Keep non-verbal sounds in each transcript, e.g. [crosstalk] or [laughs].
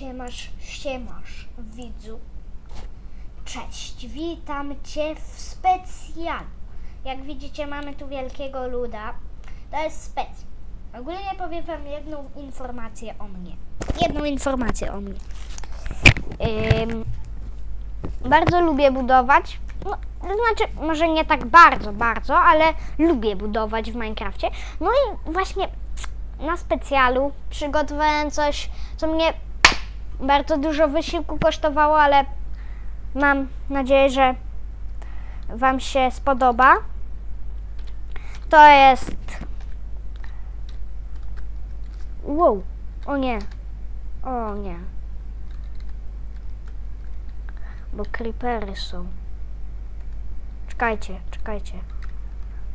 Siemasz, siemasz, widzu. Cześć, witam Cię w specjalu. Jak widzicie, mamy tu wielkiego luda. To jest specjal. Ogólnie powiem Wam jedną informację o mnie. Jedną informację o mnie. Ym, bardzo lubię budować. No, to znaczy, może nie tak bardzo, bardzo, ale lubię budować w Minecrafcie. No i właśnie na specjalu przygotowałem coś, co mnie bardzo dużo wysiłku kosztowało, ale mam nadzieję, że Wam się spodoba. To jest. Wow, o nie, o nie. Bo creepery są. Czekajcie, czekajcie.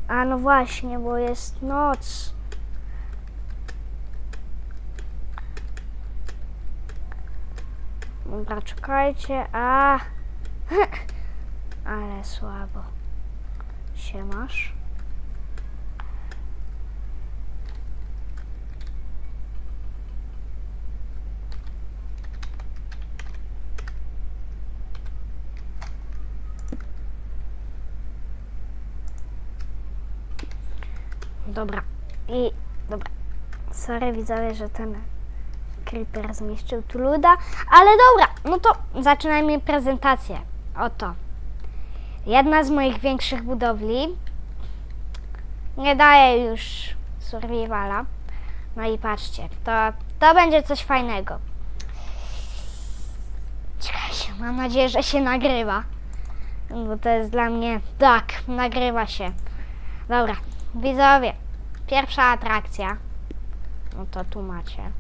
A no właśnie, bo jest noc. Dobra, czekajcie. A. [laughs] Ale słabo. Siemasz. Dobra. I dobra. Sorry widzowie, że ten Creeper zmieszczył tu luda, ale dobra, no to zaczynajmy prezentację. Oto. Jedna z moich większych budowli. Nie daje już survivala. No i patrzcie, to, to będzie coś fajnego. Czekajcie, mam nadzieję, że się nagrywa. Bo to jest dla mnie... Tak, nagrywa się. Dobra, widzowie. Pierwsza atrakcja. No to tu macie.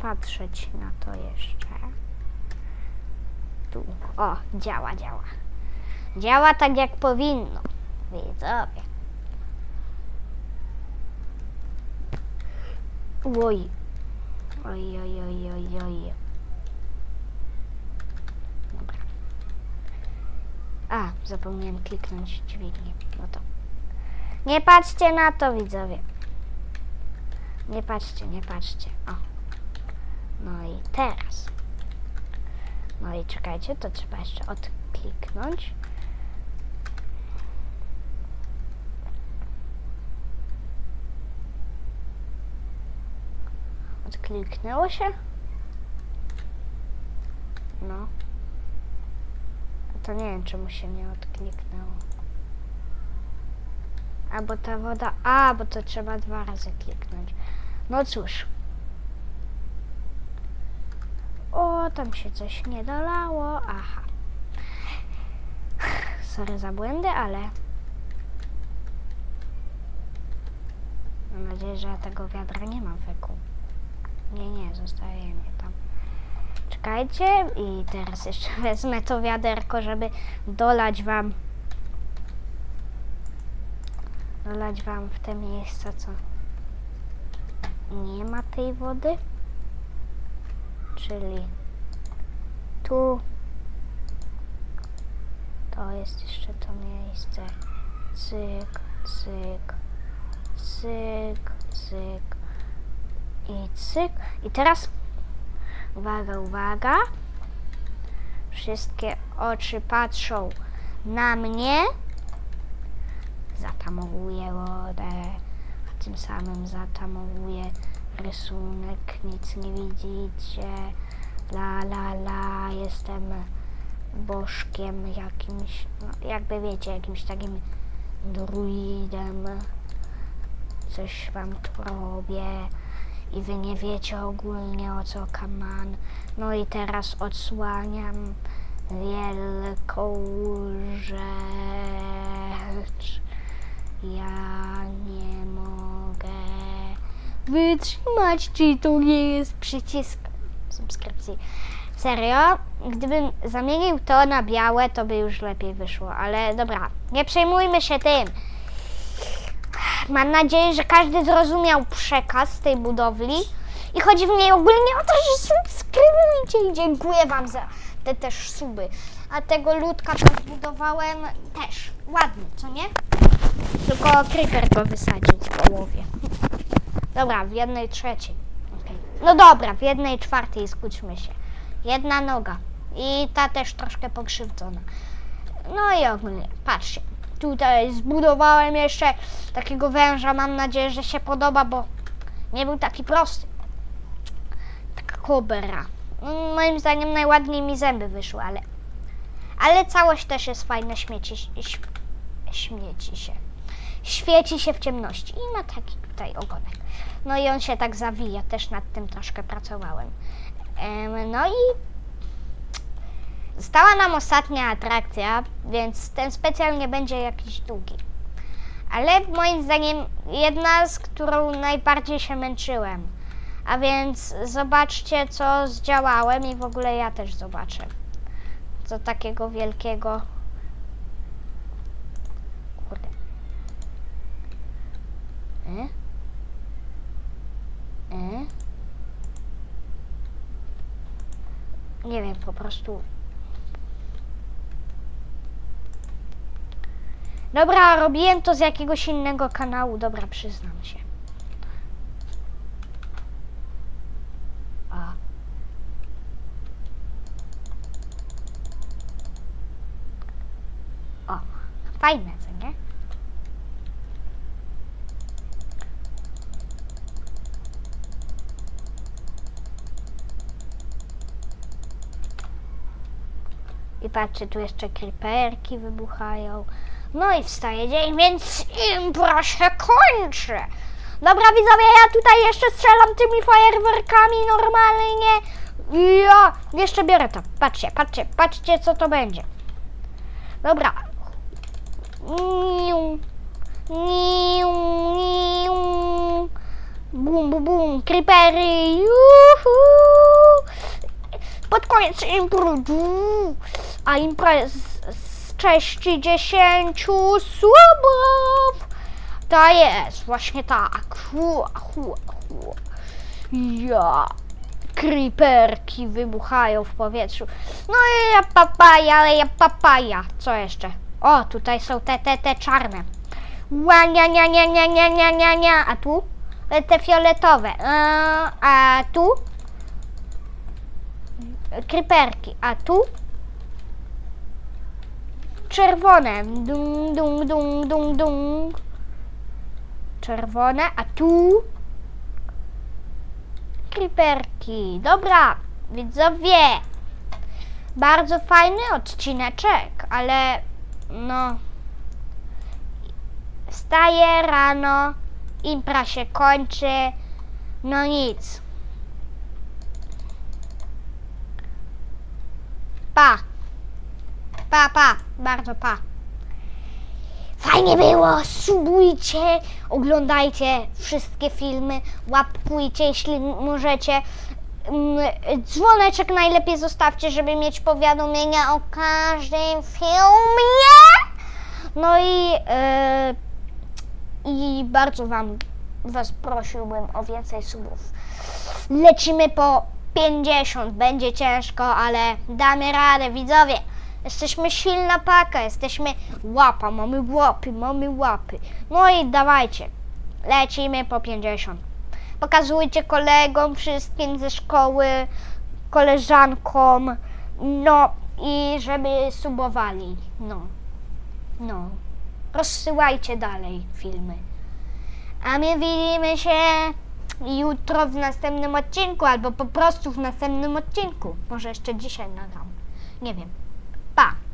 Nie patrzeć na to jeszcze. Tu. O, działa, działa. Działa tak jak powinno. Widzowie. Oj. Oj, oj, oj, oj, oj. Dobra. A, zapomniałem kliknąć dźwignię. No to. Nie patrzcie na to, widzowie. Nie patrzcie, nie patrzcie. O. No i teraz. No i czekajcie, to trzeba jeszcze odkliknąć. Odkliknęło się? No. A to nie wiem, czemu się nie odkliknęło. Albo ta woda. A, bo to trzeba dwa razy kliknąć. No cóż. Tam się coś nie dolało. Aha. Sorry za błędy, ale. Mam nadzieję, że ja tego wiadra nie mam wokół. Nie, nie, zostaje mnie tam. Czekajcie i teraz jeszcze [laughs] wezmę to wiaderko, żeby dolać wam dolać wam w te miejsca, co nie ma tej wody. Czyli tu to jest jeszcze to miejsce. Cyk, cyk, cyk, cyk i cyk. I teraz uwaga, uwaga. Wszystkie oczy patrzą na mnie zatamowuje wodę, tym samym zatamowuje rysunek, nic nie widzicie. La la la, jestem bożkiem jakimś, no, jakby wiecie, jakimś takim druidem. Coś wam tu robię i wy nie wiecie ogólnie o co kaman. No i teraz odsłaniam wielką rzecz. Ja nie mogę wytrzymać, czy to nie jest przycisk subskrypcji. Serio? Gdybym zamienił to na białe, to by już lepiej wyszło, ale dobra, nie przejmujmy się tym. Mam nadzieję, że każdy zrozumiał przekaz tej budowli i chodzi w niej ogólnie o to, że subskrybujcie i dziękuję Wam za te też suby. A tego ludka tam zbudowałem też. Ładny, co nie? Tylko creeper go wysadził w połowie. Dobra, w jednej trzeciej. No dobra, w jednej czwartej skłóćmy się. Jedna noga. I ta też troszkę pokrzywdzona. No i ogólnie, patrzcie. Tutaj zbudowałem jeszcze takiego węża. Mam nadzieję, że się podoba, bo nie był taki prosty. Taka kobra. Moim zdaniem najładniej mi zęby wyszły, ale... Ale całość też jest fajna, śmieci, śmieci się. Świeci się w ciemności i ma taki tutaj ogonek. No i on się tak zawija, też nad tym troszkę pracowałem. Em, No i Została nam ostatnia atrakcja, więc ten specjal nie będzie jakiś długi. Ale moim zdaniem jedna, z którą najbardziej się męczyłem. A więc zobaczcie, co zdziałałem i w ogóle ja też zobaczę. Co takiego wielkiego. Nie wiem, po prostu. Dobra, robiłem to z jakiegoś innego kanału, dobra, przyznam się. Fajne, co nie? I patrzcie, tu jeszcze creeperki wybuchają. No i wstaje dzień, więc impra się kończy. Dobra widzowie, ja tutaj jeszcze strzelam tymi fajerwerkami normalnie. Ja jeszcze biorę to. Patrzcie, patrzcie, patrzcie co to będzie. Dobra. Niu, niu, niu. Bum, bum, bum. Creepery. Juhu. Pod koniec impro. A imprez z cześci dziesięciu słabów. To jest właśnie tak. Hua, hua, hua. Ja. Creeperki wybuchają w powietrzu. No i ja papaja, ale ja papaja. Co jeszcze? O, tutaj są te, te, te czarne. Ła, nia, nia, nia, nia, nia, nia, nia, nia. A tu? E, Te fioletowe. E, A tu? Creeperki. A tu? Czerwone. Dung, dung, dung, dung, dung. Czerwone, a tu creeperki. Dobra, widzowie. Bardzo fajny odcineczek, ale no. Wstaję rano, impra się kończy. No nic. Pa. Pa, pa, bardzo pa. Fajnie było, subujcie, oglądajcie wszystkie filmy, łapkujcie, jeśli możecie. Mm, Dzwoneczek najlepiej zostawcie, żeby mieć powiadomienia o każdym filmie. No i, e, i bardzo Wam Was prosiłbym o więcej subów. Lecimy po 50, będzie ciężko, ale damy radę, widzowie. Jesteśmy silna paka, jesteśmy łapa, mamy łapy, mamy łapy. No i dawajcie, lecimy po 50. Pokazujcie kolegom wszystkim ze szkoły, koleżankom, no i żeby subowali, no, no. Rozsyłajcie dalej filmy. A my widzimy się jutro w następnym odcinku, albo po prostu w następnym odcinku. Może jeszcze dzisiaj nagram. Nie wiem. 爸。